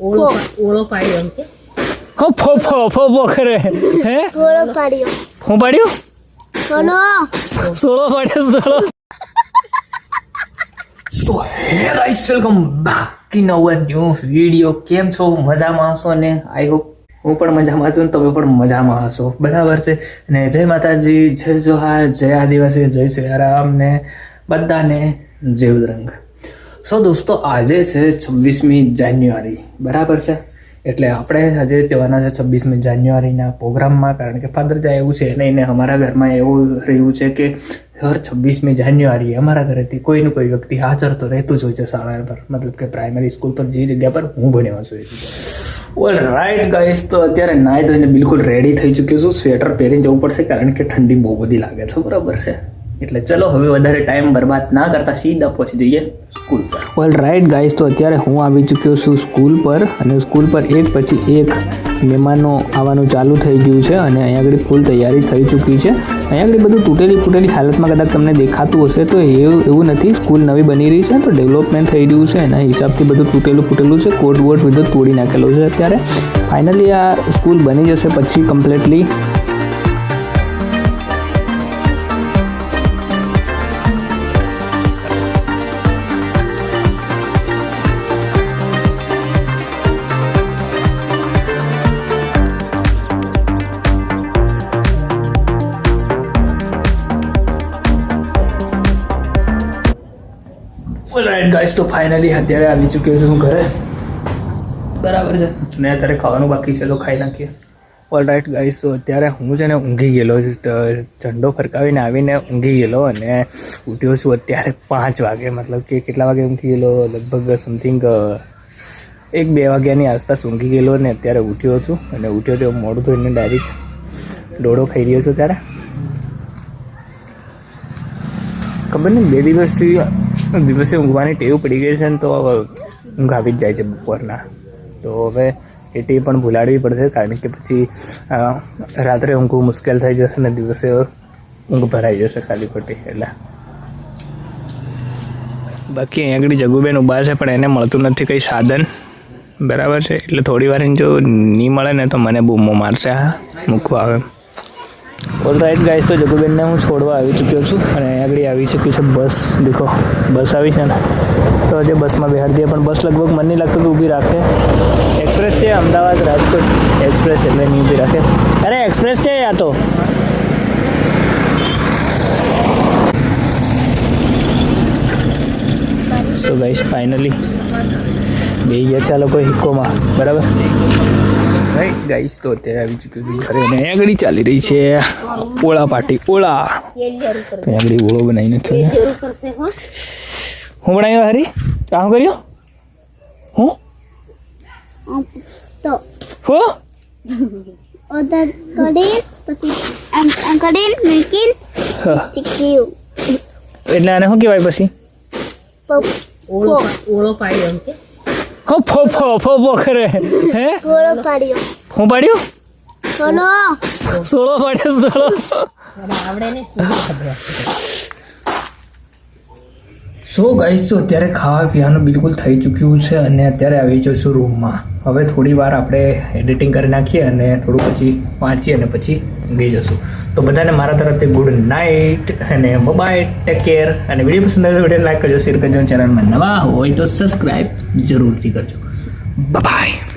ઓળો ઓળો પાડ્યો એમ કે? હો ફો ફો ફો ફો કરે હે? ઓળો પાડ્યો? હું પાડ્યો સોનો સોળો પાડ્યો સોળો સો hey guys welcome back in our new video કેમ છો? મજામાં હશો ને? આઈ હોપ હું પણ મજામાં છું ને તમે પણ મજામાં હશો. બરાબર છે. અને જય માતાજી જય જોહાર જય આદિવાસી જય શ્રી રામ ને બધાને જય ઉદરંગ સો દોસ્તો, આજે છે છવ્વીસમી જાન્યુઆરી. બરાબર છે? એટલે આપણે આજે જવાના છે છવ્વીસમી જાન્યુઆરીના પ્રોગ્રામમાં, કારણ કે ફાધર જાય એવું છે ને અમારા ઘરમાં એવું રહ્યું છે કે હર છવ્વીસમી જાન્યુઆરી અમારા ઘરેથી કોઈનું કોઈ વ્યક્તિ હાજર તો રહેતું જ હોય છે શાળા પર. મતલબ કે પ્રાઇમરી સ્કૂલ પર જે જગ્યા પર હું ભણ્યો છું. ઓલ રાઈટ ગાઈસ તો અત્યારે નાય ધોઈને બિલકુલ રેડી થઈ ચૂક્યું છું. સ્વેટર પહેરીને જવું પડશે, કારણ કે ઠંડી બહુ બધી લાગે છે. બરાબર છે? એટલે ચલો હવે વધારે ટાઈમ બરબાદ ના કરતા સીધા પહોંચી જઈએ સ્કૂલ પર. ઓલ રાઈટ ગાઈસ તો અત્યારે હું આવી ચૂક્યો છું સ્કૂલ પર અને સ્કૂલ પર એક પછી એક મહેમાનો આવવાનું ચાલુ થઈ ગયું છે અને અહીંયા આગળ ફૂલ તૈયારી થઈ ચૂકી છે. અહીંયા આગળ બધું તૂટેલી ફૂટેલી હાલતમાં કદાચ તમને દેખાતું હશે તો એવું એવું નથી સ્કૂલ નવી બની રહી છે, તો ડેવલપમેન્ટ થઈ રહ્યું છે એના હિસાબથી બધું તૂટેલું ફૂટેલું છે કોટ વોટ બધું તોડી નાખેલું છે અત્યારે. ફાઇનલી આ સ્કૂલ બની જશે પછી કમ્પ્લીટલી ઓલરાઈટ ગાઈસ તો ફાઇનલી અત્યારે આવી ચૂક્યો છું હું ઘરે. બરાબર છે. ને અત્યારે ખાવાનું બાકી છે, તો ખાઈ નાખીએ. ઓલ રાઈટ ગાઈસ તો અત્યારે હું છે ને ઊંઘી ગયેલો. ઝંડો ફરકાવીને આવીને ઊંઘી ગયેલો અને ઉઠ્યો છું અત્યારે પાંચ વાગે. મતલબ કે કેટલા વાગે ઊંઘી ગયેલો? લગભગ સમથિંગ એક બે વાગ્યાની આસપાસ ઊંઘી ગયેલો ને અત્યારે ઉઠ્યો છું. અને ઉઠ્યો તો મોડું થઈને ડાયરેક્ટ ડોડો ખાઈ રહ્યો છું ત્યારે ખબર નહીં, બે દિવસથી દિવસે ઊંઘવાની ટેવ પડી ગઈ છે ને તો ઊંઘ આવી જ જાય છે બપોરના. તો હવે એ ટેવ પણ ભૂલાડવી પડશે કારણ કે પછી રાત્રે ઊંઘવું મુશ્કેલ થઈ જશે ને દિવસે ઊંઘ ભરાઈ જશે ખાલી ખોટી, એટલે. બાકી અહીં આગળ જગુબેન ઊભા છે, પણ એને મળતું નથી કંઈ સાધન. બરાબર છે? એટલે થોડી વાર જો નહીં મળે ને તો મને બૂમો મારશે, હા? મૂકવા આવે ઓલ રાઈટ ગાઈસ તો જગુબેનને હું છોડવા આવી ચૂક્યો છું અને આગળ આવી શક્યું છે બસ. દેખો, બસ આવી છે ને. તો જે બસમાં બેહાડી દે પણ બસ લગભગ મને નહીં લાગતું કે ઊભી રાખે. એક્સપ્રેસ છે, અમદાવાદ રાજકોટ. એક્સપ્રેસ એટલે નહીં ઊભી રાખે. અરે એક્સપ્રેસ છે યા તો. સો ગાઈસ ફાઇનલી બે ગયા છે આ લોકો હિક્કોમાં. બરાબર? રાઈટ ગાઈસ તો અત્યારે આવી ચૂક્યું છું ઘરે આગળ ચાલી રહી છે. ઓળા પાટી ઓળા. તો આગળ ઓળો બનાવી નાખ્યો કરશે હો હું બનાવ્યો હરી? કામ કર્યો? હું? તો હો ઓદર પછી મૂકીન ચીક્યું. એટલે આને શું કહેવાય પછી? ઓળો ઓળો પાડ્યો એમ કે? હો ફોફો ફો ફો ફો કરે હે? સોળો પાડ્યો હું પાડ્યું? સોળો. સોળો પાડ્યો સોળો. આવડે ને સો ગાઈસ તો અત્યારે ખાવા પીવાનું બિલકુલ થઈ ચૂક્યું છે અને અત્યારે આવી જઈશું રૂમમાં હવે થોડી વાર આપણે એડિટિંગ કરી નાખીએ અને થોડું પછી વાંચીએ અને પછી ગઈ જશું. તો બધાને મારા તરફથી ગુડ નાઇટ અને બાય ટેક કેર અને વીડિયો પસંદ આવે તો વીડિયો લાઈક કરજો શેર કરજો ચેનલમાં નવા હોય તો સબસ્ક્રાઈબ જરૂરથી કરજો. બાય